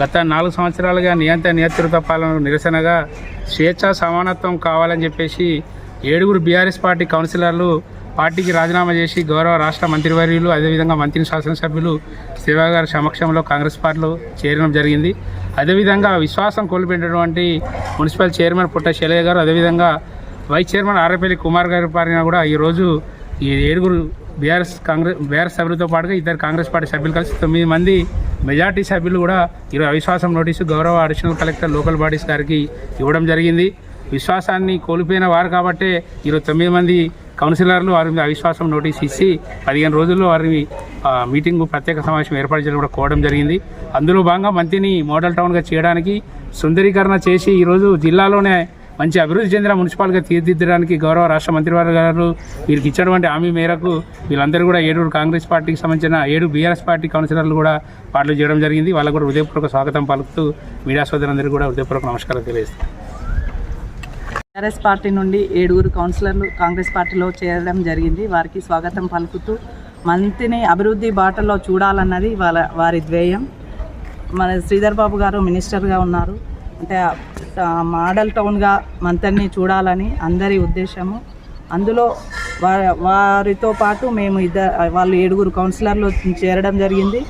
గత నాలుగు సంవత్సరాలుగా నియంత్ర నియంత్రిత పాలన నిరసనగా స్వేచ్ఛ సమానత్వం కావాలని చెప్పేసి ఏడుగురు బీఆర్ఎస్ పార్టీ కౌన్సిలర్లు పార్టీకి రాజీనామా చేసి గౌరవ రాష్ట్ర మంత్రివర్యులు అదేవిధంగా మంత్రి శాసనసభ్యులు శివ గారి సమక్షంలో కాంగ్రెస్ పార్టీలో చేరడం జరిగింది. అదేవిధంగా విశ్వాసం కోల్పోయినటువంటి మున్సిపల్ చైర్మన్ పుట్ట శైలయ్య గారు అదేవిధంగా వైస్ చైర్మన్ ఆర్ఎపల్లి కుమార్ గారి పారిన కూడా ఈరోజు ఈ ఏడుగురు బీఆర్ఎస్ కాంగ్రెస్ బీఆర్ఎస్ సభ్యులతో పాటుగా ఇద్దరు కాంగ్రెస్ పార్టీ సభ్యులు కలిసి తొమ్మిది మంది మెజార్టీ సభ్యులు కూడా ఈరోజు అవిశ్వాసం నోటీసు గౌరవ అడిషనల్ కలెక్టర్ లోకల్ బాడీస్ గారికి ఇవ్వడం జరిగింది. విశ్వాసాన్ని కోల్పోయిన వారు కాబట్టే ఈరోజు తొమ్మిది మంది కౌన్సిలర్లు వారి మీద అవిశ్వాసం నోటీస్ ఇచ్చి పదిహేను రోజుల్లో వారిని మీటింగ్ ప్రత్యేక సమావేశం ఏర్పాటు చేయడం కూడా కోవడం జరిగింది. అందులో భాగంగా మంత్రిని మోడల్ టౌన్గా చేయడానికి సుందరీకరణ చేసి ఈరోజు జిల్లాలోనే మంచి అభివృద్ధి చెందిన మున్సిపాల్గా తీర్చిదిద్దడానికి గౌరవ రాష్ట్ర మంత్రివర్గ గారు వీరికి ఇచ్చినటువంటి హామీ మేరకు వీళ్ళందరూ కూడా ఏడుగురు కాంగ్రెస్ పార్టీకి సంబంధించిన ఏడు బీఆర్ఎస్ పార్టీ కౌన్సిలర్లు కూడా పాటలు చేయడం జరిగింది. వాళ్ళకు కూడా హృదయపూర్వక స్వాగతం పలుకుతూ మీడియా సోదరులందరూ కూడా హృదయపూర్వక నమస్కారం తెలియజేస్తాను టీఆర్ఎస్ పార్టీ నుండి ఏడుగురు కౌన్సిలర్లు కాంగ్రెస్ పార్టీలో చేరడం జరిగింది. వారికి స్వాగతం పలుకుతూ మంత్రిని అభివృద్ధి బాటలో చూడాలన్నది వాళ్ళ వారి ధ్యేయం. మన శ్రీధర్ బాబు గారు మినిస్టర్గా ఉన్నారు. అంటే మోడల్ టౌన్గా మంతర్ని చూడాలని అందరి ఉద్దేశము. అందులో వారితో పాటు మేము ఇద్దరు వాళ్ళు ఏడుగురు కౌన్సిలర్లు చేరడం జరిగింది.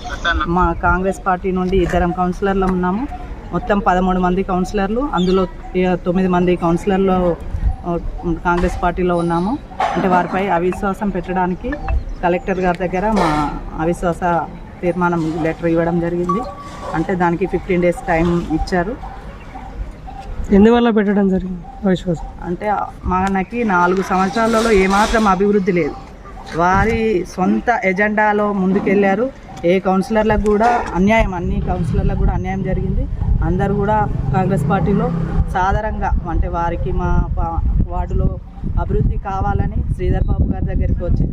మా కాంగ్రెస్ పార్టీ నుండి ఇద్దరం కౌన్సిలర్లు ఉన్నాము. మొత్తం పదమూడు మంది కౌన్సిలర్లు అందులో తొమ్మిది మంది కౌన్సిలర్లు కాంగ్రెస్ పార్టీలో ఉన్నాము. అంటే వారిపై అవిశ్వాసం పెట్టడానికి కలెక్టర్ గారి దగ్గర మా అవిశ్వాస తీర్మానం లెటర్ ఇవ్వడం జరిగింది. అంటే దానికి ఫిఫ్టీన్ డేస్ టైం ఇచ్చారు. ఎందువల్ల పెట్టడం జరిగింది? అవిశ్వాసం. అంటే మనకి నాలుగు సంవత్సరాలలో ఏమాత్రం అభివృద్ధి లేదు. వారి సొంత ఎజెండాలో ముందుకెళ్ళారు ఏ కౌన్సిలర్లకు కూడా అన్యాయం అన్ని కౌన్సిలర్లకు కూడా అన్యాయం జరిగింది. అందరూ కూడా కాంగ్రెస్ పార్టీలో సాధారణంగా అంటే వారికి మా వార్డులో అభివృద్ధి కావాలని శ్రీధర్ బాబు గారి దగ్గరికి వచ్చి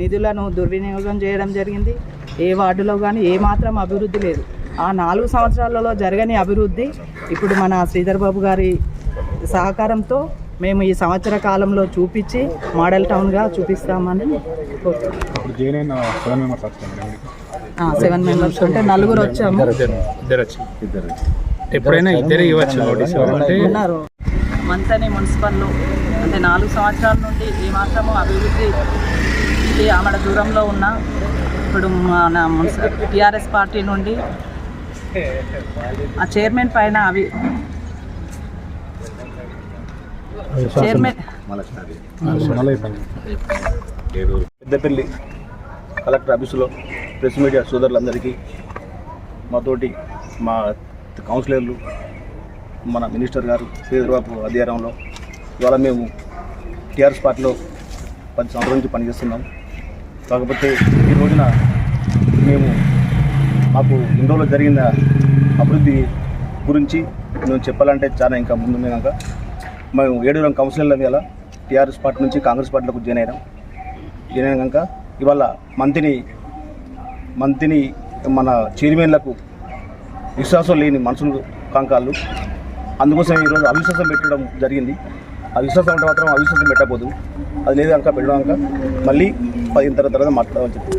నిధులను దుర్వినియోగం చేయడం జరిగింది. ఏ వార్డులో కానీ ఏమాత్రం అభివృద్ధి లేదు. ఆ నాలుగు సంవత్సరాలలో జరగని అభివృద్ధి ఇప్పుడు మన శ్రీధర్ బాబు గారి సహకారంతో మేము ఈ సంవత్సర కాలంలో చూపించి మోడల్ టౌన్గా చూపిస్తామని సెవెన్ మెంబర్స్ అంటే నలుగురు వచ్చాము. ఇద్దరు ఇద్దరు వచ్చి ఎప్పుడైనా ఇద్దరే ఉన్నారు. మంతని మున్సిపల్లో అంటే నాలుగు సంవత్సరాల నుండి ఏమాత్రము అభివృద్ధి ఇది ఆమెడ దూరంలో ఉన్న ఇప్పుడు మన మున్సిపల్ టీఆర్ఎస్ పార్టీ నుండి ఆ చైర్మన్ పైన అవి చైర్మన్ పెద్దపల్లి కలెక్టర్ ఆఫీసులో ప్రెస్ మీడియా సోదరులందరికీ మాతోటి మా కౌన్సిలర్లు మన మినిస్టర్ గారు శ్రీధరబాబు అధ్యయనంలో ఇవాళ మేము టీఆర్ఎస్ పార్టీలో పది సంవత్సరాల నుంచి పనిచేస్తున్నాం. కాకపోతే ఈ రోజున మేము మాకు ఇండోలో జరిగిన అభివృద్ధి గురించి మేము చెప్పాలంటే చాలా ఇంకా ముందు కనుక. మేము ఏడుగురం కౌన్సిలర్ల వేళ టీఆర్ఎస్ పార్టీ నుంచి కాంగ్రెస్ పార్టీలకు జాయిన్ అయినాం. జాయిన్ అయినాక ఇవాళ మంత్రిని మంత్రిని మన చైర్మన్లకు విశ్వాసం లేని మనుషులు కాంకాలు అందుకోసం ఈరోజు అవిశ్వాసం పెట్టడం జరిగింది. ఆ విశ్వాసం ఉంటే మాత్రం అవిశ్వాసం పెట్టకపోదు. అది లేదు కనుక పెట్టడం కనుక. మళ్ళీ పదిహేను తర్వాత తర్వాత మాట్లాడమని చెప్పి